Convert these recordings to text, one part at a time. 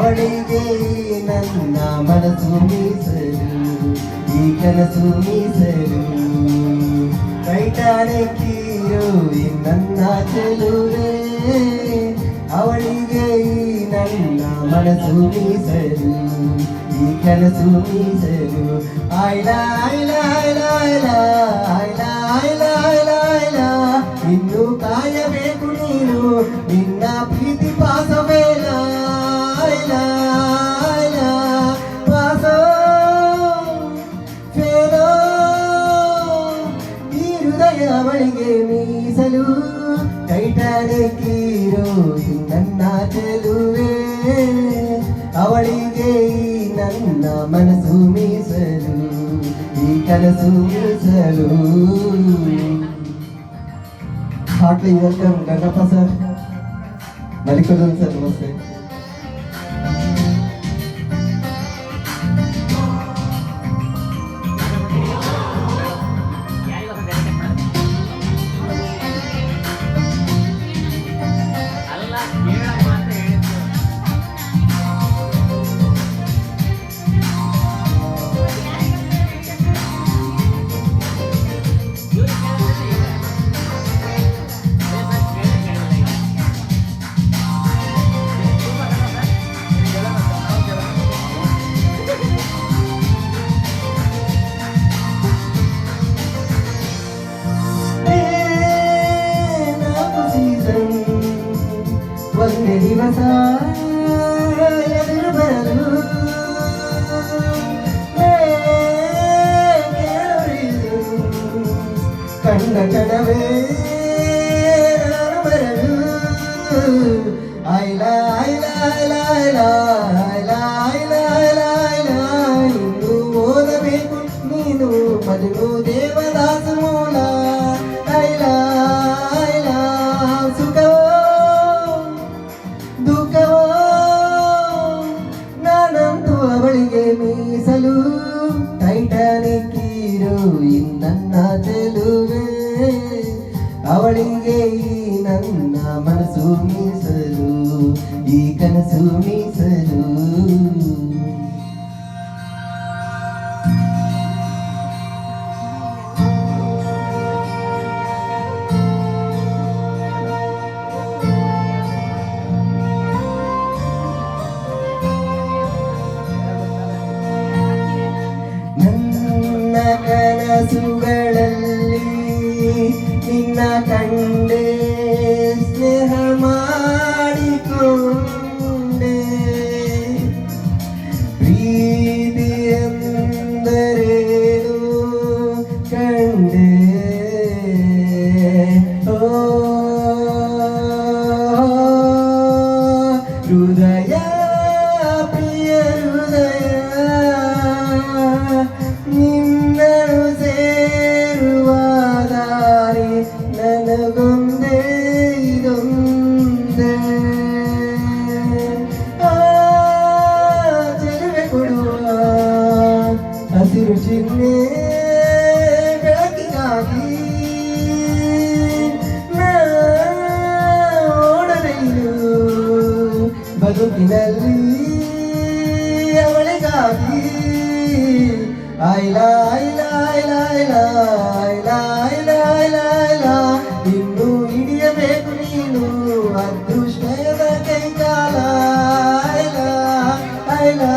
ಅವಳಿಗೆ ನನ್ನ ಮನಸ್ಸು ಮೀಸಲು ಈ ಕನಸು ಮೀಸಲು ಟೈಟಾನಿಕ್ ಹೀರೋಯಿನ್ ನನ್ನ ಚೆಲುವೆ ಅವಳಿಗೆ ಈ ನನ್ನ ಮನಸ್ಸು ಮೀಸಲು ಈ ಕನಸು ಮೀಸಲು ಆಯ್ಲ ಆಯ್ಲ ಆಯ್ಲ ಆಯ್ಲ ಅವಳಿಗೆ ಮೀಸಲು ಟೈಟಾನಿಕ್ ಹೀರೋದು ನನ್ನ ಚೆಲುವೆ ಅವಳಿಗೆ ನನ್ನ ಮನಸ್ಸು ಮೀಸಲು ಈ ಕನಸು ಮೀಸಲು ಹಾಟ್ಲಿ welcome Gangappa sir Mallikudan sir ನಮಸ್ತೆ கண்ட கனவே ஐலா ஐலா ஐலா ஐலா ஐலா ஐலா ஐலா ஐலா நீ ஓதவே நீ மதுனோ தேவ ಮೀಸಲು ಈ ಕನಸು ಮೀಸಲು. ನನ್ನ ಕನಸುಗಳಲ್ಲಿ ನಿನ್ನ ಕಂಡೆ నిన్ను ఇడియబేకు నీను అదృష్టేద కైకాల ఐలా ఐలా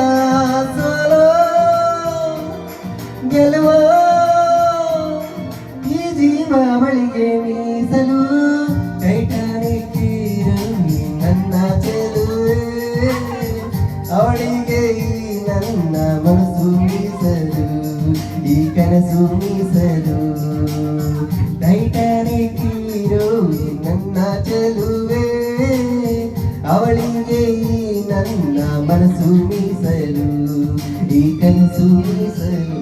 ಈ ಕನಸು ಮೀಸಲು ಟೈಟಾನಿಕ್ ಹೀರೋಯಿನ್ ನನ್ನ ಚೆಲುವೆ ಅವಳಿಗೆ ಈ ನನ್ನ ಮನಸ್ಸು ಮೀಸಲು ಈ ಕನಸು ಮೀಸಲು